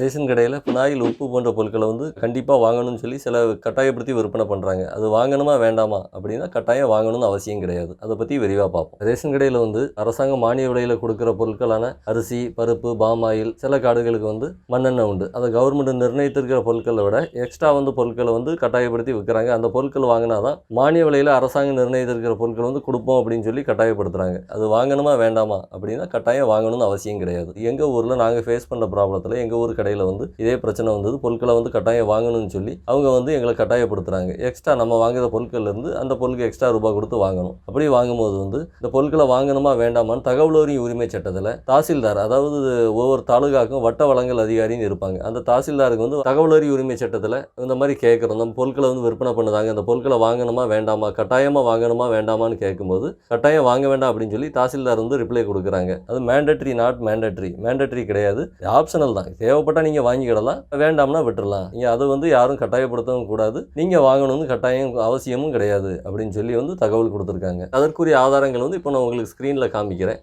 Ration கடையில் phenyl உப்பு போன்ற பொருட்களை வந்து கண்டிப்பாக வாங்கணும்னு சொல்லி சில கட்டாயப்படுத்தி விற்பனை பண்ணுறாங்க அது வாங்கணுமா வேண்டாமா அப்படின்னா கட்டாயம் வாங்கணும்னு அவசியம் கிடையாது. அதை பற்றி விரிவாக பார்ப்போம். ரேஷன் கடையில் வந்து அரசாங்கம் மானிய விலையில் கொடுக்குற பொருட்களான அரிசி பருப்பு பாமாயில் சில காடுகளுக்கு வந்து மண்ணெண்ணெய் உண்டு. அதை கவர்மெண்ட் நிர்ணயித்திருக்கிற பொருட்களை விட எக்ஸ்ட்ரா வந்து பொருட்களை வந்து கட்டாயப்படுத்தி விற்கிறாங்க அந்த பொருட்கள் வாங்கினா தான் மானிய விலையில் அரசாங்கம் நிர்ணயித்திருக்கிற பொருட்கள் வந்து கொடுப்போம் அப்படின்னு சொல்லி கட்டாயப்படுத்துகிறாங்க அது வாங்கணுமா வேண்டாமா அப்படின்னா கட்டாயம் வாங்கணும்னு அவசியம் கிடையாது. எங்கள் ஊரில் நாங்கள் ஃபேஸ் பண்ண ப்ராப்ளத்தில் எங்கள் ஊர் கடை கடையில் வந்து இதே பிரச்சனை வந்தது. பொருட்களை வந்து கட்டாயம் வாங்கணும்னு சொல்லி அவங்க வந்து எங்களை கட்டாயப்படுத்துகிறாங்க எக்ஸ்ட்ரா நம்ம வாங்குற பொருட்கள்லேருந்து அந்த பொருளுக்கு எக்ஸ்ட்ரா ரூபாய் கொடுத்து வாங்கணும். அப்படி வாங்கும்போது வந்து இந்த பொருட்களை வாங்கணுமா வேண்டாமான்னு தகவல் உரிமை சட்டத்தில் தாசில்தார் அதாவது ஒவ்வொரு தாலுகாக்கும் வட்ட வளங்கள் அதிகாரின்னு இருப்பாங்க. அந்த தாசில்தாருக்கு வந்து தகவலறி உரிமை சட்டத்தில் இந்த மாதிரி கேட்குறோம் நம்ம பொருட்களை வந்து விற்பனை பண்ணுதாங்க. அந்த பொருட்களை வாங்கணுமா வேண்டாமா? கட்டாயமாக வாங்கணுமா வேண்டாமான்னு கேட்கும்போது கட்டாயம் வாங்க வேண்டாம் அப்படின்னு சொல்லி தாசில்தார் வந்து ரிப்ளை கொடுக்குறாங்க. அது மேண்டட்ரி நாட் மேண்டட்ரி மேண்டட்ரி கிடையாது. ஆப்ஷனல் தான். தேவைப்பட்டால் நீங்கள் வாங்கிக்கிடலாம். வேண்டாம்னா விட்டுடலாம் நீங்கள் அதை வந்து யாரும் கட்டாயப்படுத்தவும் கூடாது. நீங்கள் வாங்கணும்னு கட்டாயம் அவசியமும் கிடையாது அப்படின்னு சொல்லி வந்து தகவல் கொடுத்துருக்காங்க. அதற்குரிய ஆதாரங்கள் வந்து இப்போ நான் உங்களுக்கு ஸ்க்ரீனில் காமிக்கிறேன்.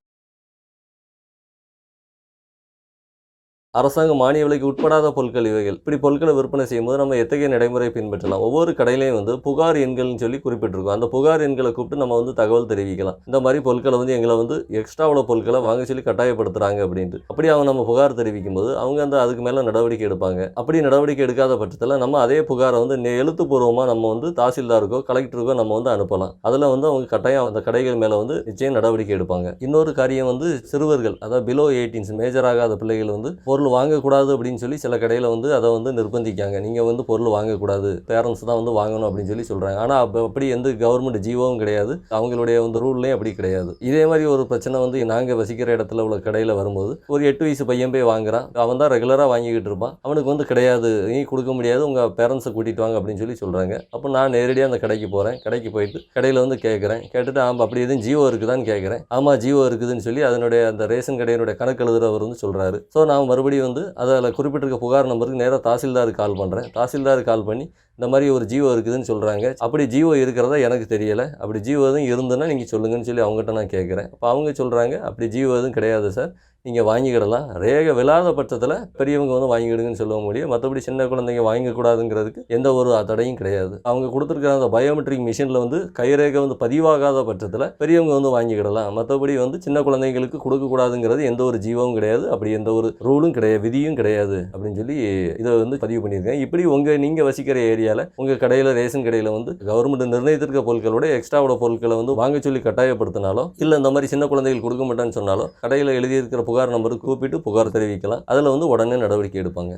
அரசாங்க மானிய விலைக்கு உட்படாத பொருட்கள் இவைகள். இப்படி பொருட்களை விற்பனை செய்யும்போது நம்ம எத்தகைய நடைமுறையை பின்பற்றலாம்? ஒவ்வொரு கடையிலையும் வந்து புகார் எண்கள்னு சொல்லி குறிப்பிட்டிருக்கோம். அந்த புகார் எண்களை கூப்பிட்டு நம்ம வந்து தகவல் தெரிவிக்கலாம். இந்த மாதிரி பொருட்களை வந்து எங்களை வந்து எக்ஸ்ட்ரா உள்ள பொருட்களை வாங்க சொல்லி கட்டாயப்படுத்துறாங்க அப்படின்ட்டு. அப்படி அவங்க நம்ம புகார் தெரிவிக்கும் போது அவங்க அந்த அதுக்கு மேலே நடவடிக்கை எடுப்பாங்க. அப்படி நடவடிக்கை எடுக்காத பட்சத்தில் நம்ம அதே புகாரை வந்து நெ- எழுத்துப்பூர்வமாக நம்ம வந்து தாசில்தாருக்கோ கலெக்டருக்கோ நம்ம வந்து அனுப்பலாம். அதில் வந்து அவங்க கட்டாயம் அந்த கடைகள் மேலே வந்து நிச்சயம் நடவடிக்கை எடுப்பாங்க. இன்னொரு காரியம் வந்து சிறுவர்கள் அதாவது பிலோ எயிட்டீன்ஸ் மேஜர் ஆகாத பிள்ளைகள் வந்து பொருள் வாங்கக்கூடாது அப்படின்னு சொல்லி சில கடையில் வந்து அதை வந்து நிர்பந்திக்காங்க. நீங்கள் வந்து பொருள் வாங்கக்கூடாது. பேரண்ட்ஸ் தான் வந்து வாங்கணும் அப்படின்னு சொல்லி சொல்கிறாங்க ஆனால் அப்போ அப்படி எந்த கவர்மெண்ட் ஜீவோவும் கிடையாது. அவங்களுடைய வந்து ரூல்லையும் அப்படி கிடையாது. இதே மாதிரி ஒரு பிரச்சனை வந்து நாங்கள் வசிக்கிற இடத்துல உள்ள கடையில் வரும்போது ஒரு எட்டு வயசு பையன் போய் வாங்குறான். அவன் தான் ரெகுலராக வாங்கிக்கிட்டு இருப்பான். அவனுக்கு வந்து கிடையாது. நீ கொடுக்க முடியாது. உங்கள் பேரண்ட்ஸை கூட்டிகிட்டு வாங்க அப்படின்னு சொல்லி சொல்கிறாங்க அப்போ நான் நேரடியாக அந்த கடைக்கு போகிறேன் கடைக்கு போயிட்டு கடையில் வந்து கேட்குறேன் கேட்டுட்டு ஆமாம் அப்படி எதுவும் ஜீவோ இருக்குதான்னு கேட்குறேன் ஆமாம் ஜீவோ இருக்குதுன்னு சொல்லி அதனுடைய அந்த ரேஷன் கடையினுடைய கணக்கு எழுதுறவர் வந்து சொல்கிறாரு ஸோ நான் மறுபடியும் வந்து அதில் குறிப்பிட்டிருக்க புகார் நம்பருக்கு நேராக தாசில்தாருக்கு கால் பண்ணுறேன். தாசில்தாருக்கு கால் பண்ணி இந்த மாதிரி ஒரு ஜீவோ இருக்குதுன்னு சொல்கிறாங்க. அப்படி ஜீவோ இருக்கிறதா எனக்கு தெரியலை. அப்படி ஜீவோ எதுவும் இருந்துன்னா நீங்கள் சொல்லுங்கன்னு சொல்லி அவங்ககிட்ட நான் கேட்குறேன். அப்போ அவங்க சொல்கிறாங்க அப்படி ஜீவோ எதுவும் கிடையாது சார். நீங்கள் வாங்கிக்கிடலாம் ரேகை விழாத பட்சத்தில் பெரியவங்க வந்து வாங்கிக்கிடுங்கன்னு சொல்ல முடியும். மற்றபடி சின்ன குழந்தைங்க வாங்கிக்கூடாதுங்கிறதுக்கு எந்த ஒரு தடையும் கிடையாது. அவங்க கொடுத்துருக்கிற அந்த பயோமெட்ரிக் மிஷினில் வந்து கைரேகை வந்து பதிவாகாத பட்சத்தில் பெரியவங்க வந்து வாங்கிக்கிடலாம். மற்றபடி வந்து சின்ன குழந்தைங்களுக்கு கொடுக்கக்கூடாதுங்கிறது எந்த ஒரு ஜீவமும் கிடையாது. அப்படி எந்த ஒரு ரூலும் கிடையாது விதியும் கிடையாது அப்படின்னு சொல்லி இதை வந்து பதிவு பண்ணியிருக்கேன். இப்படி உங்கள் நீங்கள் வசிக்கிற ஏரியாவில் உங்கள் கடையில் ரேஷன் கடையில் வந்து கவர்மெண்ட் நிர்ணயித்திருக்க பொருட்களோட எக்ஸ்ட்ராவோட பொருட்களை வந்து வாங்க சொல்லி கட்டாயப்படுத்தினாலோ இல்லை இந்த மாதிரி சின்ன குழந்தைகள் கொடுக்க மாட்டேன்னு சொன்னாலோ கடையில் எழுதியிருக்கிற புகார் நம்பருக்கு கூப்பிட்டு புகார் தெரிவிக்கலாம். அதில் வந்து உடனே நடவடிக்கை எடுப்பாங்க.